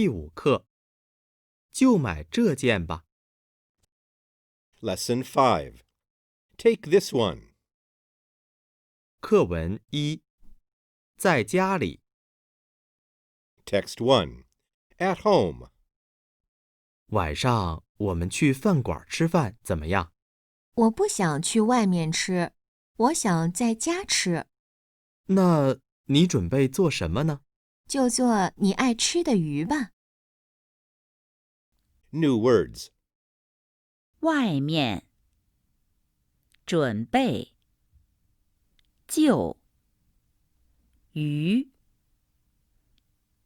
第五课，就买这件吧。Lesson Five, Take this one. 课文一，在家里，Text One, At home. 晚上我们去饭馆吃饭怎么样？我不想去外面吃，我想在家吃，那你准备做什么呢？就做你爱吃的鱼吧。New words. 外面，准备，就，鱼，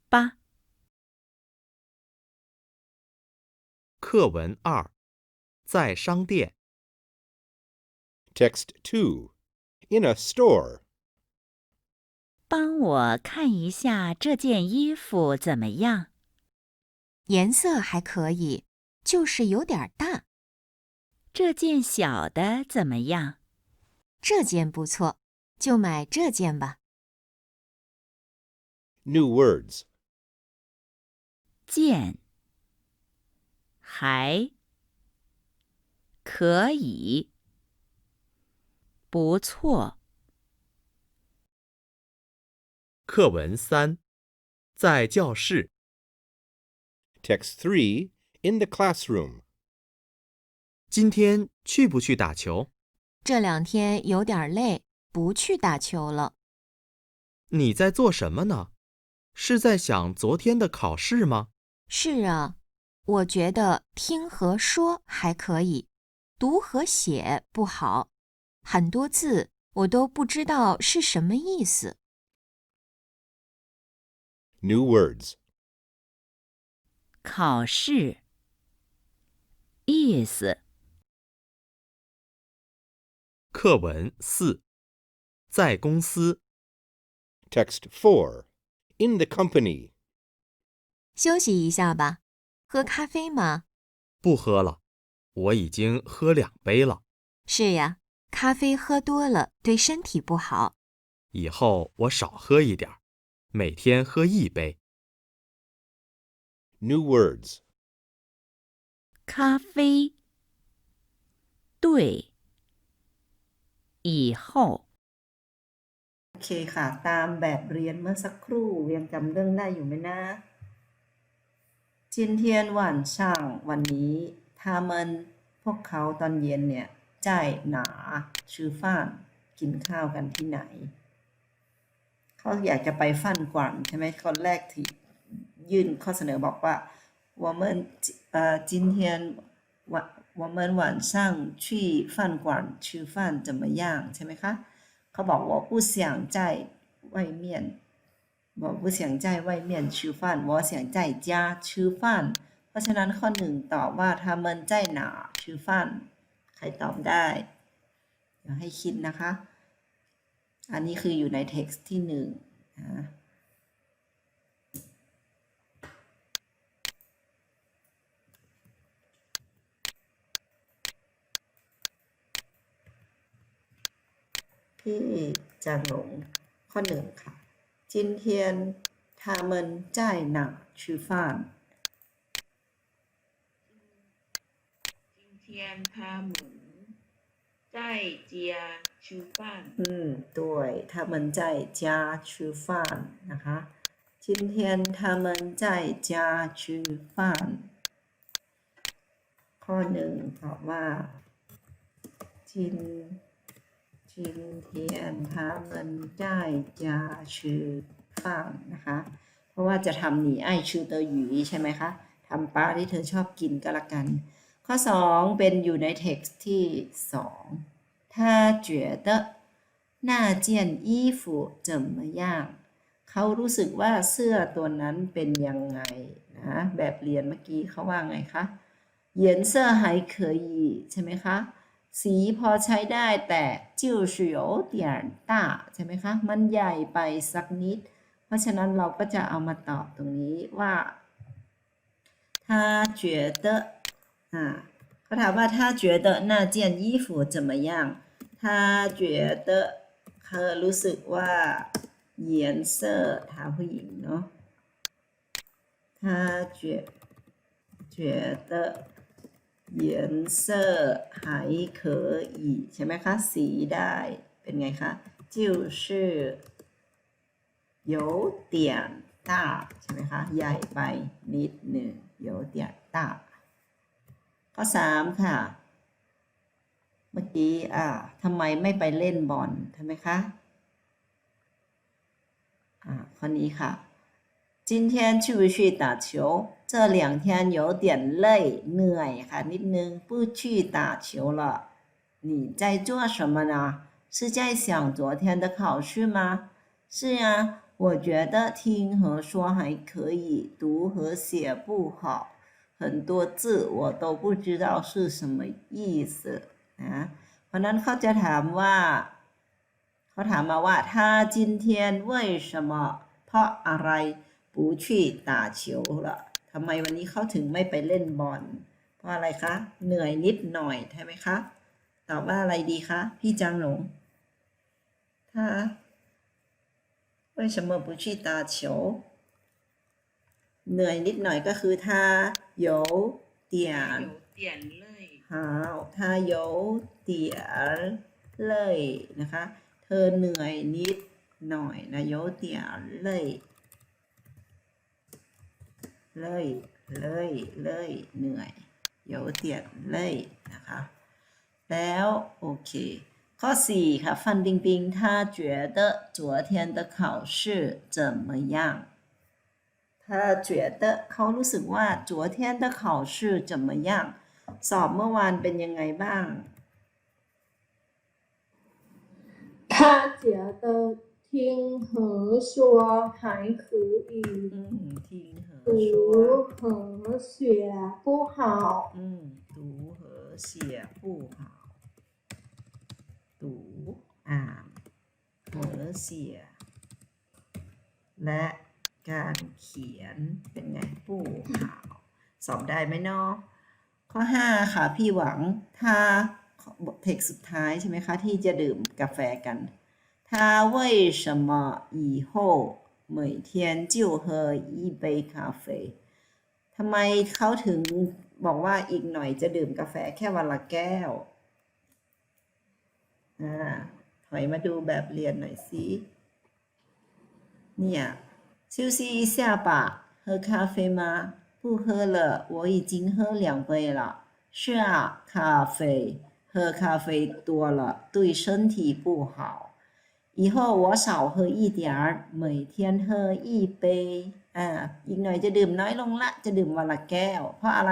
吧。课文二，在商店，Text two, in a store. 帮我看一下这件衣服怎么样？颜色还可以，就是有点大。这件小的怎么样？这件不错，就买这件吧。New words. 件，还，可以，不错。课文三，在教室，Text three In the classroom. 今天去不去打球？这两天有点累，不去打球了。你在做什么呢？是在想昨天的考试吗？是啊，我觉得听和说还可以，读和写不好，很多字我都不知道是什么意思。New words. 考试，意思，课文四，在公司， Text 4. In the company. 休息一下吧，喝咖啡吗？不喝了，我已经喝两杯了。是呀，咖啡喝多了对身体不好。以后我少喝一点儿， 每天喝一杯。 New words. 咖啡，对，以后。 โอเคค่ะ ตามแบบเรียนเมื่อสักครู่ยังจำเรื่องได้อยู่ไหมนะจินเทียนหวานช่างวันนี้ทามันพวกเขาตอนเย็นเนี่ยจ่ายหนาชื่อฟ่านกินข้าวกันที่ไหน เขาอยากจะไปฟั่นกวางใช่ไหมคนแรกที่ยื่นข้อเสนอบอกว่า我们呃今天晚我们晚上去饭馆吃饭怎么样ใช่ไหมคะ เขาบอกว่าผู้เสียงใจ外面บอกผู้เสียงใจ外面吃饭我เสียงใจจ้า吃饭เพราะฉะนั้นข้อหนึ่งตอบว่า他们在哪吃饭ใครตอบได้เดี๋ยวให้คิดนะคะ อันนี้คืออยู่ในเท็กซ์ที่หนึ่งพี่จางหลงข้อหนึ่งค่ะ จินเทียนทาเมินจ่ายหนักชื่ฟาน จ่ายจ้าชื่อฟ่านนะคะจินเทียนทาเมินจ่ายจ้าชื่อฟ่านข้อหนึ่งตอบว่าจินจินเทียนทามินจ่ายจ้าชื่อฟ่านนะคะ เพราะว่าจะทำหนีไอชื่อเตอหยีใช่ไหมคะทำปลาที่เธอชอบกินก็แล้วกัน ข้อ 2 เป็นอยู่ใน text ที่ 2他觉得那件衣服怎么样เขารู้สึกว่าเสื้อตัวนั้นเป็นยังไงนะแบบเรียนเมื่อกี้เขาว่าไงคะ颜色还可以ใช่ไหมคะ สีพอใช้ได้แต่就是有点大ใช่ไหมคะ มันใหญ่ไปสักนิด เพราะฉะนั้นเราก็จะเอามาตอบตรงนี้ว่า他觉得 อ่าเขาถามว่า他觉得那件衣服怎么样他觉得เขารู้สึกว่าเหยียนเซอร์ถามผู้หญิงเนาะ他 他觉觉得颜色还可以ใช่ไหมคะ สีได้ เป็นไงคะ就是有点大ใช่ไหมคะ ใหญ่ไปนิดหนึ่ง有点大 ข้อสามค่ะ เมื่อกี้อ่าทำไมไม่ไปเล่นบอลใช่ไหมคะ อ่าข้อนี้ค่ะ 今天去不去打球这两天有点累เหนื่อยค่ะ นิดนึง不去打球了你在做什么呢是在想昨天的考试吗是啊我觉得听和说还可以读和写不好 很多字我都不知道是什么意思นะเพราะนั้นเขาจะถามว่า เขาถามมาว่าถ้าจินเทียนเว่ย什么เพราะอะไรปูชี่ตาเฉียวละทำไมวันนี้เขาถึงไม่ไปเล่นบอล เพราะอะไรคะ เหนื่อยนิดหน่อยใช่ไหมคะ ตอบว่าอะไรดีคะ พี่จังหลงถ้า为什么不去打球 เหนื่อยนิดหน่อยก็คือถ้า有点有点累好他有点累นะคะ เธอเหนื่อยนิดหน่อยนะ有点累累累累เหนื่อย有点累นะคะ แล้วโอเค ข้อสี่ค่ะ范冰冰她觉得昨天的考试怎么样 他觉得เขารู้สึกว่า昨天的考试怎么样สอบเมื่อวานเป็นยังไงบ้าง 他觉得听和说还可以， อืมทิ้งเหอชัว 读和写不好。 อืม读和写不好读อ่านเหอเสีย และ การเขียนเป็นไงปู้หาวสอบได้ไหมเนาะข้อ 5 ค่ะ พี่หวัง ถ้าบทเทคสุดท้ายใช่ไหมคะ ที่จะดื่มกาแฟกัน他为什么以后每天就喝一杯咖啡ทำไมเขาถึงบอกว่าอีกหน่อยจะดื่มกาแฟแค่วันละแก้ว อ่า ถอยมาดูแบบเรียนหน่อยสิเนี่ย 休息一下吧喝咖啡吗不喝了我已经喝两杯了是啊咖啡喝咖啡多了对身体不好以后我少喝一点儿每天喝一杯อ่าอีกหน่อยจะดื่มน้อยลงละ จะดื่มวันละแก้ว เพราะอะไร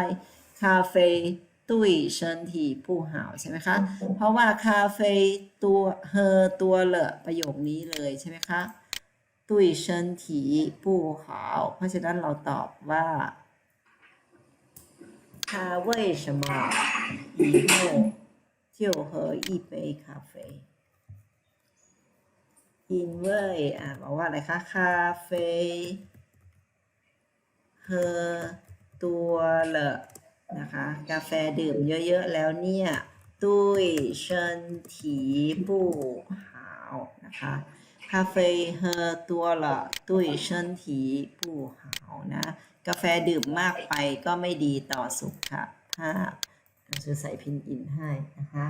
คาเฟ่ตุ้ยเชิญทีผู้หาวใช่ไหมคะ เพราะว่าคาเฟ่ตัวเฮอตัวเลอะประโยคนี้เลยใช่ไหมคะ ตุ้ยเชิญทีผู้หาวเพราะฉะนั้นเราตอบว่า他为什么以后就喝一杯咖啡因为อ่าบอกว่าอะไรคะ คาเฟ่เฮอตัวเลอะนะคะ กาแฟดื่มเยอะๆแล้วเนี่ย ตุ้ยเชิญถีบู่หาวนะคะ คาเฟ่เฮอตัวละตุ้ยชิญถีบู่หานะกาแฟดื่มมากไปก็ไม่ดีต่อสุขภาพจะใส่พินอินให้นะคะ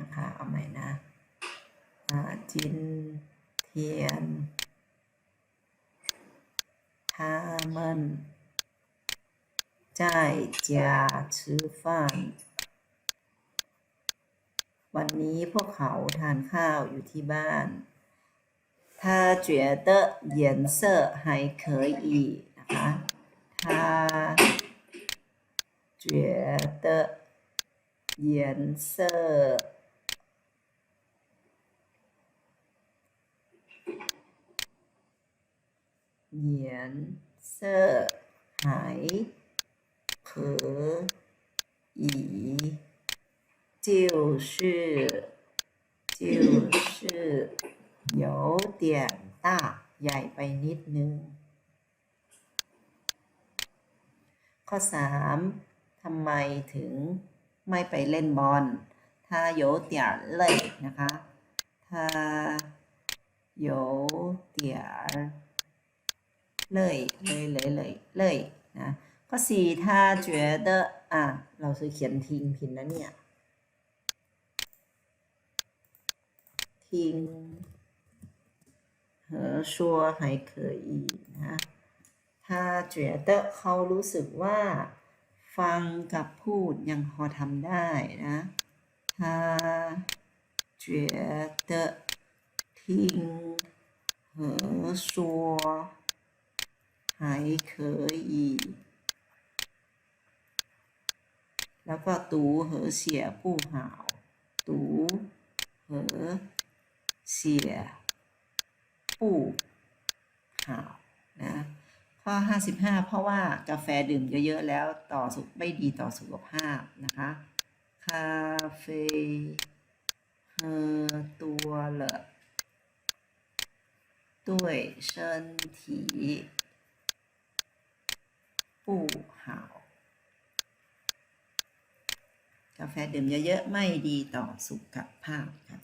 นะคะเอาใหม่นะจินเทียน 他们在家吃饭วันนี้พวกเขาทานข้าวอยู่ที่บ้าน他觉得颜色还可以นะคะ他觉得颜色 颜色还可以，就是就是有点大，ใหญ่ไปนิดนึง ข้อสาม他 ำไมถึงไม่ไปเล่นบอลถ้า有点累นะคะถ้า 有点累累累累累นะข้อสี่ถ้า觉得อ่ะ เราซื้อเขียนทิ้งผิดนะเนี่ย ทิ้ง和说还可以นะ ถ้า觉得เขารู้สึกว่า ฟังกับพูดยังพอทำได้นะถ้า觉得听和说 还可以แล้วก็读和写不好读和写不好นะ ข้อ 55 เพราะว่ากาแฟดื่มเยอะๆ แล้วต่อสุขไม่ดีต่อสุขภาพนะคะคาเฟ่喝多了对身体 不好กาแฟดื่มเยอะๆ ไม่ดีต่อสุขภาพค่ะ